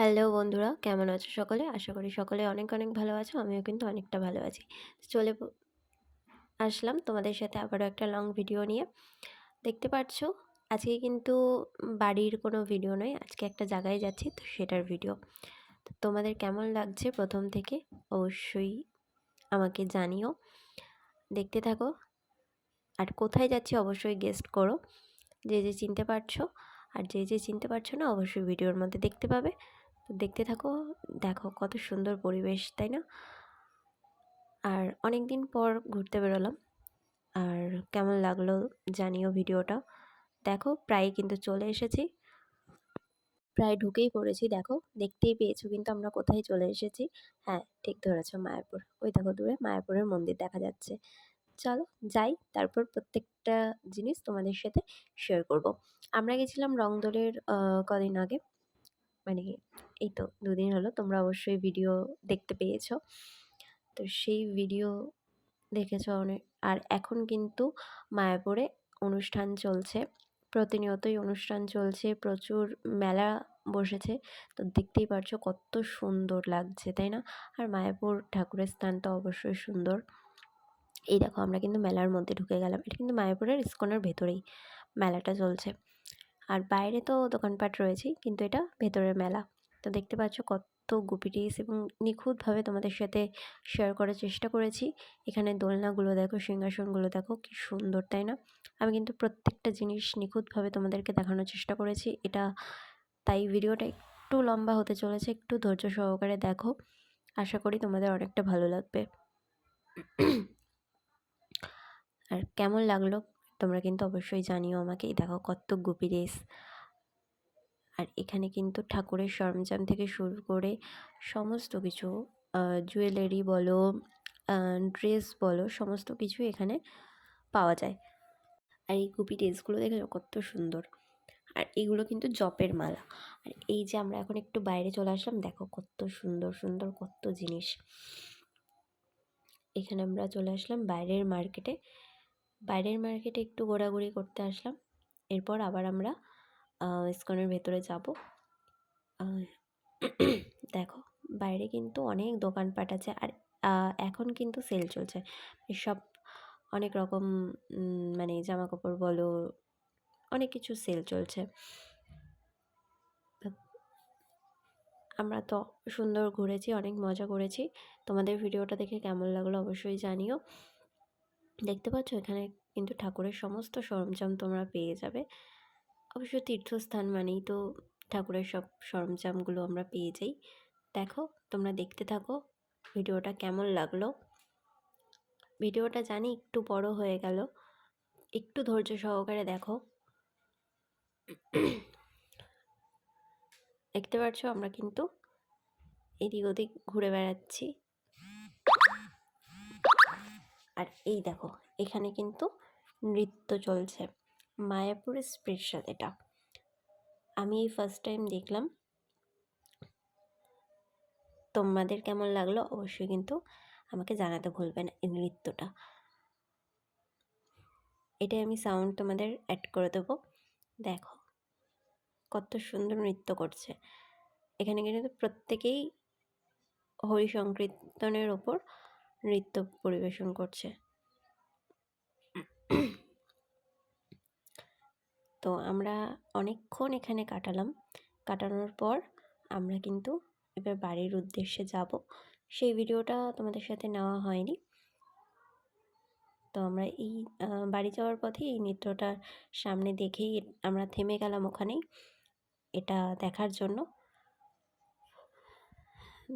Hello বন্ধুরা, কেমন আছো সকলে? আশা করি সকলে অনেক অনেক ভালো আছো, আমিও কিন্তু অনেকটা ভালো আছি। চলে আসলাম তোমাদের সাথে আবারও একটা লং ভিডিও নিয়ে। দেখতে পাচ্ছ আজকে কিন্তু বাড়ির কোনো ভিডিও নয়, আজকে একটা জায়গায় যাচ্ছি, তো সেটার ভিডিও তো তোমাদের কেমন লাগছে প্রথম থেকে, অবশ্যই আমাকে জানিও। দেখতে থাকো। আর কোথায় যাচ্ছি অবশ্যই গেস্ট করো। যে যে চিনতে পারছ, আর যে যে চিনতে পারছ না, অবশ্যই ভিডিওর মধ্যে দেখতে পাবে। তো দেখতে থাকো, দেখো কত সুন্দর পরিবেশ, তাই না? আর অনেক দিন পর ঘুরতে বেরোলাম। আর কেমন লাগল জানিও ভিডিওটা। দেখো, প্রায় কিন্তু চলে এসেছি। প্রায় ঢুকেই পড়েছি, দেখো, দেখতেই পেয়েছ কিন্তু আমরা কোথায় চলে এসেছি। হ্যাঁ ঠিক ধরেছো মায়াপুর। ওই দেখো দূরে মায়াপুরের মন্দির দেখা যাচ্ছে। চলো যাই, তারপর প্রত্যেকটা জিনিস তোমাদের সাথে শেয়ার করব। আমরা গেছিলাম রংদোলের কদিন আগে। মানে এই তো দুদিন হলো, তোমরা অবশ্যই ভিডিও দেখতে পেয়েছ। তো সেই ভিডিও দেখেছ অনেক আর এখন কিন্তু মায়াপুরে অনুষ্ঠান চলছে। প্রতিনিয়তই অনুষ্ঠান চলছে, প্রচুর মেলা বসেছে। তো দেখতেই পারছ কত সুন্দর লাগছে, তাই না? আর মায়াপুর ঠাকুরের স্থান তো অবশ্যই সুন্দর। এই দেখো আমরা কিন্তু মেলার মধ্যে ঢুকে গেলাম। এটা কিন্তু মায়াপুরের ইস্কনের ভেতরেই মেলাটা চলছে। আর বাইরে তো দোকানপাট রয়েছেই, কিন্তু এটা ভেতরের মেলা। তো দেখতে পাচ্ছ কত গুপিটিস এবং নিখুঁতভাবে তোমাদের সাথে শেয়ার করার চেষ্টা করেছি। এখানে দোলনাগুলো দেখো, সিংহাসনগুলো দেখো, কি সুন্দর, তাই না? আমি কিন্তু প্রত্যেকটা জিনিস নিখুঁতভাবে তোমাদেরকে দেখানোর চেষ্টা করেছি। এটা, তাই ভিডিওটা একটু লম্বা হতে চলেছে, একটু ধৈর্য সহকারে দেখো। আশা করি তোমাদের অনেকটা ভালো লাগবে। আর কেমন লাগল? তোমরা কিন্তু অবশ্যই জানিও আমাকে। দেখো কত গুপি রেস। আর এখানে কিন্তু ঠাকুরের সরঞ্জাম থেকে শুরু করে সমস্ত কিছু জুয়েলারি বলো ড্রেস বলো, সমস্ত কিছু এখানে পাওয়া যায়। আর এই গুপি ড্রেসগুলো দেখে কত সুন্দর। আর এগুলো কিন্তু জপের মালা। আর এই যে আমরা এখন একটু বাইরে চলে আসলাম, দেখো কত সুন্দর সুন্দর কত জিনিস। এখানে আমরা চলে আসলাম বাইরের মার্কেটে বাইরের মার্কেটে একটু ঘোরাঘুরি করতে আসলাম। এরপর আবার আমরা ইস্কনের ভেতরে যাব। দেখো, বাইরে কিন্তু অনেক দোকানপাট আছে আর এখন কিন্তু সেল চলছে। সব অনেক রকম মানে জামা কাপড় বলো, অনেক কিছু সেল চলছে। আমরা তো সুন্দর ঘুরেছি, অনেক মজা করেছি। তোমাদের ভিডিওটা দেখে কেমন লাগল অবশ্যই জানিও। দেখতে পাচ্ছ? এখানে কিন্তু ঠাকুরের সমস্ত সরঞ্জাম তোমরা পেয়ে যাবে। অবশ্য তীর্থস্থান মানেই তো ঠাকুরের সব সরঞ্জামগুলো আমরা পেয়ে যাই। দেখো, তোমরা দেখতে থাকো ভিডিওটা কেমন লাগল। ভিডিওটা জানি একটু বড় হয়ে গেল। একটু ধৈর্য সহকারে দেখো। দেখতে পাচ্ছ? আমরা কিন্তু এদিক ওদিক ঘুরে বেড়াচ্ছি। আর এই দেখো, এখানে কিন্তু নৃত্য চলছে। মায়াপুরের স্পেশাল এটা। আমি এই ফার্স্ট টাইম দেখলাম। তোমাদের কেমন লাগল অবশ্যই কিন্তু আমাকে জানাতে ভুলবেন এই নৃত্যটা। এটাই আমি সাউন্ড তোমাদের অ্যাড করে দেবো। দেখো, কত সুন্দর নৃত্য করছে। এখানে কিন্তু প্রত্যেকেই হরি সংকীর্তনের ওপর নৃত্য পরিবেশন করছে। তো আমরা অনেকক্ষণ এখানে কাটালাম। কাটানোর পর আমরা কিন্তু এবার বাড়ির উদ্দেশ্যে যাব। সেই ভিডিওটা তোমাদের সাথে নেওয়া হয়নি। তো আমরা এই বাড়ি যাওয়ার পথে এই নৃত্যটার সামনে দেখেই আমরা থেমে গেলাম ওখানেই। এটা দেখার জন্য।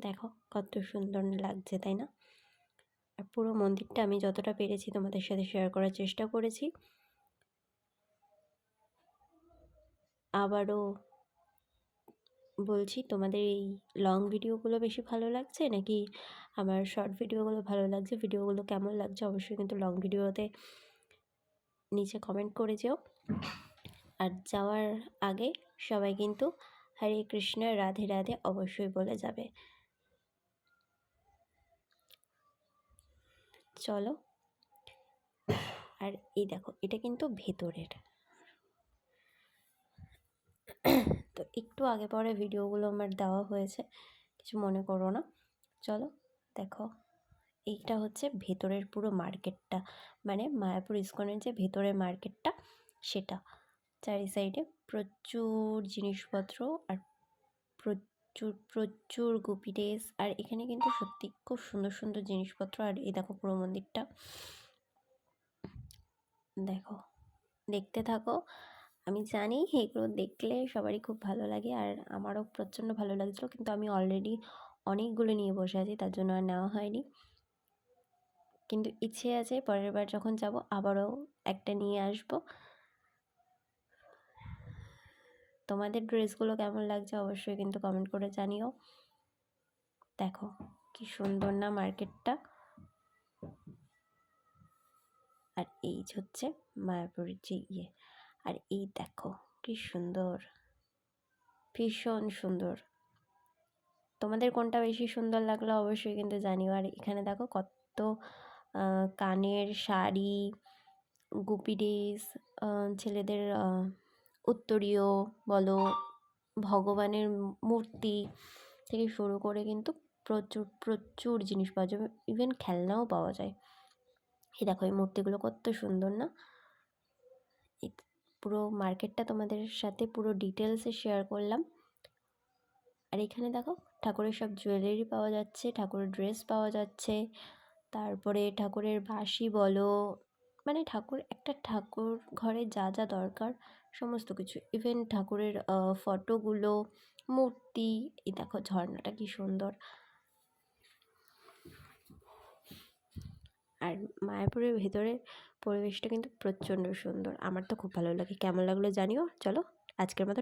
দেখো, কত সুন্দর লাগছে, তাই না? পুরো মন্দিরটা আমি যতটা পেরেছি তোমাদের সাথে শেয়ার করার চেষ্টা করেছি। আবারও বলছি, তোমাদের এই লং ভিডিওগুলো বেশি ভালো লাগছে নাকি আমার শর্ট ভিডিওগুলো ভালো লাগছে? ভিডিওগুলো কেমন লাগছে অবশ্যই কিন্তু লং ভিডিওতে নিচে কমেন্ট করে যেও। আর যাওয়ার আগে সবাই কিন্তু হরে কৃষ্ণ, রাধে রাধে অবশ্যই বলে যাবে। চলো। আর এই দেখো, এটা কিন্তু ভেতরের। তো একটু আগে পরে ভিডিওগুলো আমার দেওয়া হয়েছে, কিছু মনে করো না। চলো, দেখো, এইটা হচ্ছে ভেতরের পুরো মার্কেটটা। মানে মায়াপুর ইস্কনের যে ভেতরের মার্কেটটা, সেটা। চারি সাইডে প্রচুর জিনিসপত্র আর প্রচুর প্রচুর গুপি ড্রেস আর এখানে কিন্তু সত্যি খুব সুন্দর সুন্দর জিনিসপত্র, আর এই দেখো পুরো মন্দিরটা। দেখো, দেখতে থাকো। আমি জানি এগুলো দেখলে সবারই খুব ভালো লাগে, আর আমারও প্রচণ্ড ভালো লাগছিল, কিন্তু আমি অলরেডি অনেকগুলো নিয়ে বসে আছি, তার জন্য আর নেওয়া হয়নি। কিন্তু ইচ্ছে আছে পরের বার যখন যাব, আবারও একটা নিয়ে আসব। তোমাদের ড্রেসগুলো কেমন লাগছে অবশ্যই কিন্তু কমেন্ট করে জানিও। দেখো কি সুন্দর না মার্কেটটা। আর এই হচ্ছে মায়াপুরের যে ইয়ে আর এই দেখো কি সুন্দর, ভীষণ সুন্দর। তোমাদের কোনটা বেশি সুন্দর লাগল অবশ্যই কিন্তু জানিও। আর এখানে দেখো কত কানের শাড়ি, গুপি ড্রেস ছেলেদের উত্তরীয় বলো, ভগবানের মূর্তি থেকে শুরু করে কিন্তু প্রচুর প্রচুর জিনিস পাওয়া যাবে ইভেন খেলনাও পাওয়া যায়। এই দেখো, এই মূর্তিগুলো কত সুন্দর না? পুরো মার্কেটটা তোমাদের সাথে পুরো ডিটেলসে শেয়ার করলাম। আর এখানে দেখো, ঠাকুরের সব জুয়েলারি পাওয়া যাচ্ছে, ঠাকুরের ড্রেস পাওয়া যাচ্ছে, তারপরে ঠাকুরের বাঁশি বলো। মানে ঠাকুর, একটা ঠাকুর ঘরে যা যা দরকার সমস্ত কিছু। ইভেন ঠাকুরের ফটোগুলো, মূর্তি, এই দেখো ঝর্ণাটা কি সুন্দর। আর মায়াপুরের ভেতরের পরিবেশটা কিন্তু প্রচণ্ড সুন্দর। আমার তো খুব ভালো লাগে। কেমন লাগল জানিও? চলো, আজকের মতো